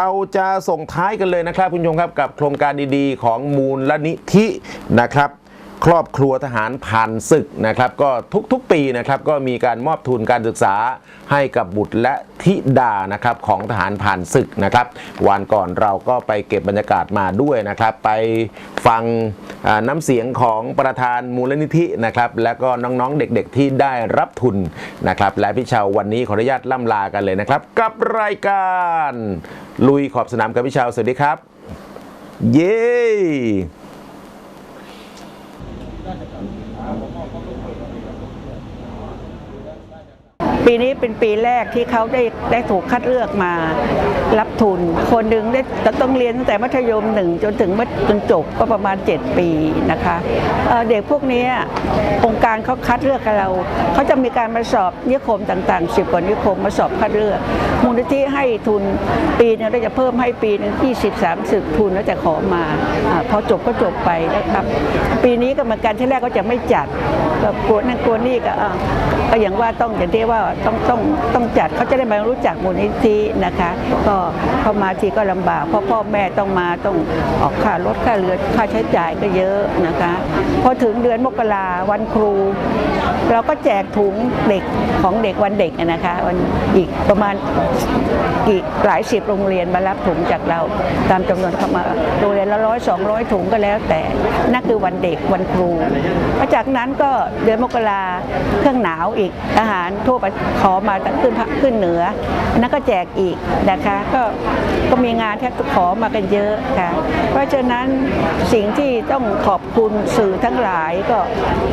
เราจะส่งท้ายกันเลยนะครับคุณผู้ชมครับกับโครงการดีๆ ของมูลนิธินะครับ รอบครัวทหารผ่านศึกนะครับก็ทุกๆปีนะครับก็มีการมอบทุนการศึกษาให้กับบุตรและธิดานะครับของทหารผ่านศึกนะครับ วันก่อนเราก็ไปเก็บบรรยากาศมาด้วยนะครับ ไปฟังน้ำเสียงของประธานมูลนิธินะครับแล้วก็น้องๆเด็กๆที่ได้รับทุนนะครับ และพี่ชาววันนี้ขออนุญาตล่ำลากันเลยนะครับ กับรายการ ลุยขอบสนามกับพี่ชาวสวัสดีครับ เย้ ครับ ปีนี้เป็นปีแรกที่เขาได้ได้ถูกคัดเลือกมารับทุน คนหนึ่งได้ต้องเรียนตั้งแต่มัธยมหนึ่งจนถึงมัธจนจบก็ประมาณ 7 ปีนะคะเเด็กพวกนี้องค์การเขาคัดเลือกกับเราเขาจะมีการมาสอบนิคมต่างๆสิบกว่านิคมมาสอบคัดเลือกมูลนิธิให้ทุนปีนึงเราจะเพิ่มให้ปีหนึ่ง20 30ทุนแล้วจะขอมาอพอจบก็จบไปนะครับ ปีนี้กรรมการที่แรกก็จะไม่จัดกลัวนั่นกลัวนี่ก็ก็อย่างว่าต้องอย่างที่ว่าต้องต้องต้องจัดเขาจะได้มารู้จักมูลนิธินะคะ ก็เข้ามาทีก็ลำบากเพราะพ่อแม่ต้องมาต้องออกค่ารถค่าเรือค่าใช้จ่ายก็เยอะนะคะ พอถึงเดือนมกราวันครู เราก็แจกถุงเด็กของเด็กวันเด็กนะคะวันอีกประมาณกี่หลายสิบโรงเรียนมารับถุงจากเรา ตามจำนวนเข้ามาโรงเรียนละร้อยสองร้อยถุงก็แล้ว แต่นั่นคือวันเด็กวันครูหลังจากนั้นก็เดือนมกราเครื่องหนาวอีกอาหารทั่วไปขอมาขึ้นภาคขึ้นเหนือนนั้นก็แจกอีกนะคะก็ก็มีงานที่ขอมากันเยอะค่ะ เพราะฉะนั้นสิ่งที่ต้องขอบคุณสื่อทั้งหลายก็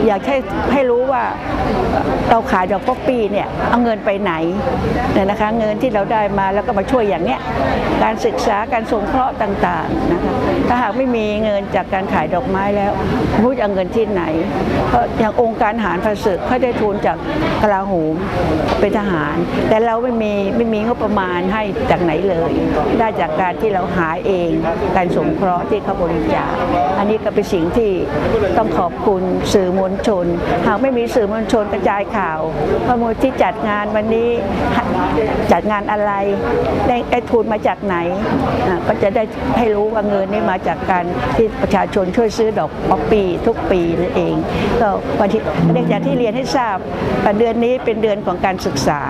อยากให้ให้รู้ว่าเราขายดอกป๊อปปี้เนี่ยเอาเงินไปไหนเนี่ยนะคะเงินที่เราได้มาแล้วก็มาช่วยอย่างเนี้ยการศึกษาการสงเคราะห์ต่างๆนะคะถ้าหากไม่มีเงินจากการขายดอกไม้แล้วรู้จะเอาเงินที่ไหน เพราะอย่างองค์การทหารพระศึกเขาได้ทุนจากกลาโหมเป็นทหาร แต่เราไม่มีไม่มีงบประมาณให้จากไหนเลย ได้จากการที่เราหาเองการสงเคราะห์ที่เขาบริจาคอันนี้ก็เป็นสิ่งที่ต้องขอบคุณสื่อมวลชน หากไม่มีสื่อมวลชนกระจายข่าวว่ามูลที่จัดงานวันนี้จัดงานอะไรได้ได้ทุนมาจากไหนก็จะได้ให้รู้ว่าเงินนี่มาจากการที่ประชาชนช่วยซื้อดอกป๊อปปี้ทุกปีนั่นเองก็วันที่เรียนจากที่เรียนให้ทราบว่เดือนนี้เป็นเดือนของการศึกษา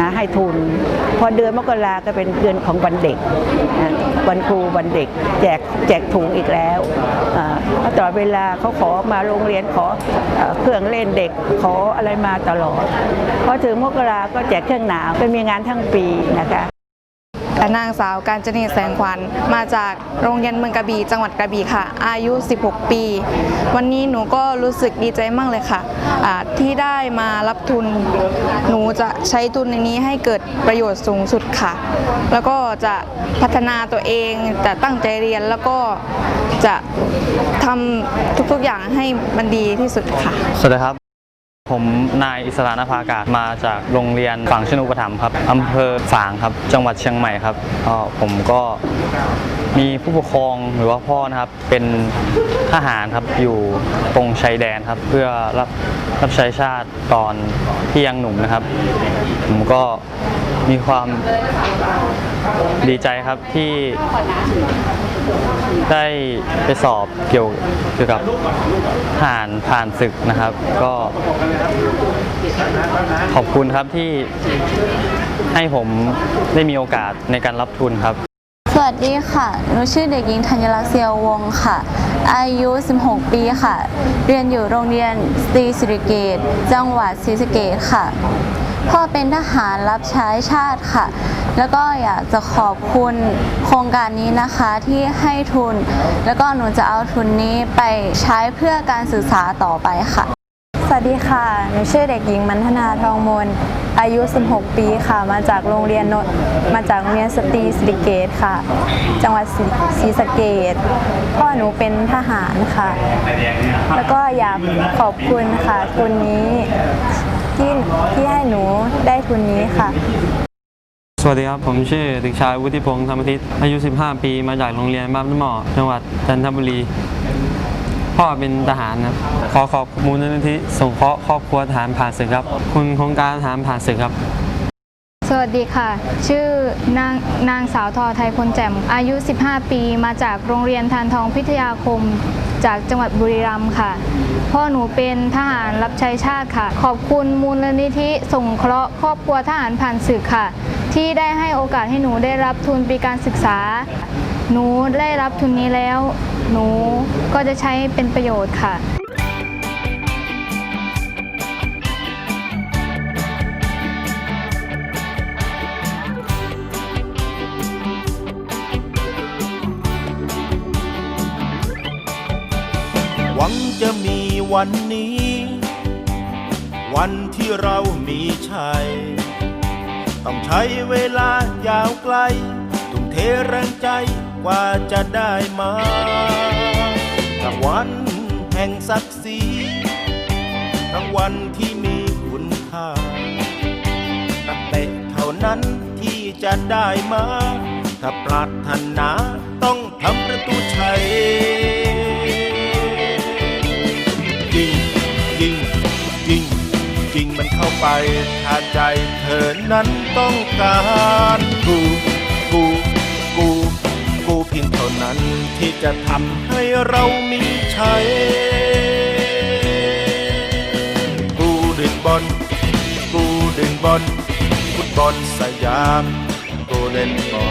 นะให้ทุน พอเดือนมกราก็เป็นเดือนของวันเด็กวันครูวันเด็ก แจกแจกถุงอีกแล้วอ่าตลอดเวลาเขาขอมาโรงเรียนขออเครื่องเล่นเด็กขออะไรมาตลอดพอถึงมกราก็แจกเครื่องหนาวเป็นมีงานทั้งปีนะคะนางสาวการจนีแสงขวัญมาจากโรงเรียนเมืองกระบี่จังหวัดกระบี่ค่ะ อายุ 16 ปี วันนี้หนูก็รู้สึกดีใจมากเลยค่ะอ่าที่ได้มารับทุน หนูจะใช้ทุนในนี้ให้เกิดประโยชน์สูงสุดค่ะ แล้วก็จะพัฒนาตัวเองจะตั้งใจเรียนแล้วก็จะทำทุกๆอย่างให้มันดีที่สุดค่ะ สวัสดีครับ ผมนายอิสรานภากาศมาจากโรงเรียนฝั่งชนุปถัมครับอำเภอฝางครับ จังหวัดเชียงใหม่ครับก็ผมก็มีผู้ปกครองหรือว่าพ่อนะครับเป็นทหารครับอยู่ตรงชายแดนครับ เพื่อรับรับใช้ชาติตอนที่ยังหนุ่มนะครับ ผมก็มีความดีใจครับที่ ได้ไปสอบเกี่ยวเกี่ยวกับผ่านผ่านศึกนะครับ ก็ขอบคุณครับที่ให้ผมได้มีโอกาสในการรับทุนครับ สวัสดีค่ะ หนูชื่อเด็กหญิงธัญลักษณ์เซียววงค่ะ อายุ 16 ปีค่ะ เรียนอยู่โรงเรียนสตรีสิริเกต จังหวัดศรีสะเกษค่ะ พ่อเป็นทหารรับใช้ชาติค่ะ แล้วก็อยากจะขอบคุณโครงการนี้นะคะที่ให้ทุน แล้วก็หนูจะเอาทุนนี้ไปใช้เพื่อการศึกษาต่อไปค่ะ สวัสดีค่ะ หนูชื่อเด็กหญิงมันธนาทองมน อายุ 16 ปีค่ะ มาจากโรงเรียนนมาจากโรงเรียนสตรีสิริเกตค่ะ จังหวัดศรีศรีสะเกดพ่อหนูเป็นทหารค่ะ แล้วก็อยากขอบคุณค่ะทุนนี้ ที่ที่ให้หนูได้ทุนนี้ค่ะ สวัสดีครับ ผมชื่อเด็กชายวุฒิพงศ์ธรรมทิศอายุ 15 ปีมาจากโรงเรียนบ้านน้ำหมอจังหวัดจันทบุรี พ่อเป็นทหารครับขอขอบมูลนิธิสงเคราะห์ครอบครัวทหารผ่านศึกครับ คุณโครงการทหารผ่านศึกครับ วัสดีค่ะ ชื่อนางนางสาวทอไทยพลแจ่ม อายุ 15 ปี มาจากโรงเรียนทานทองพิทยาคม จากจังหวัดบุรีรัมย์ค่ะ พ่อหนูเป็นทหารรับใช้ชาติค่ะ ขอบคุณมูลนิธิส่งเคราะห์ครอบครัวทหารผ่านศึกค่ะ ที่ได้ให้โอกาสให้หนูได้รับทุนปีการศึกษา หนูได้รับทุนนี้แล้ว หนูก็จะใช้เป็นประโยชน์ค่ะ จะมีวันนี้ วันที่เรามีชัย ต้องใช้เวลายาวไกล ทุ่มเทแรงใจกว่าจะได้มากับวันแห่งศักดิ์ศรีรางวัลที่มีคุณค่านักเตะเท่านั้นที่จะได้มา ถ้าปรารถนาต้องทำประตูชัย จริงจริงจริงมันเข้าไปถ้าใจเธอนั้นต้องการกูกูกูกูเพียงเท่านั้นที่จะทำให้เรามีชัยกูดึงบอลกูดึงบอลฟุตบอลสยามกูเล่นบอล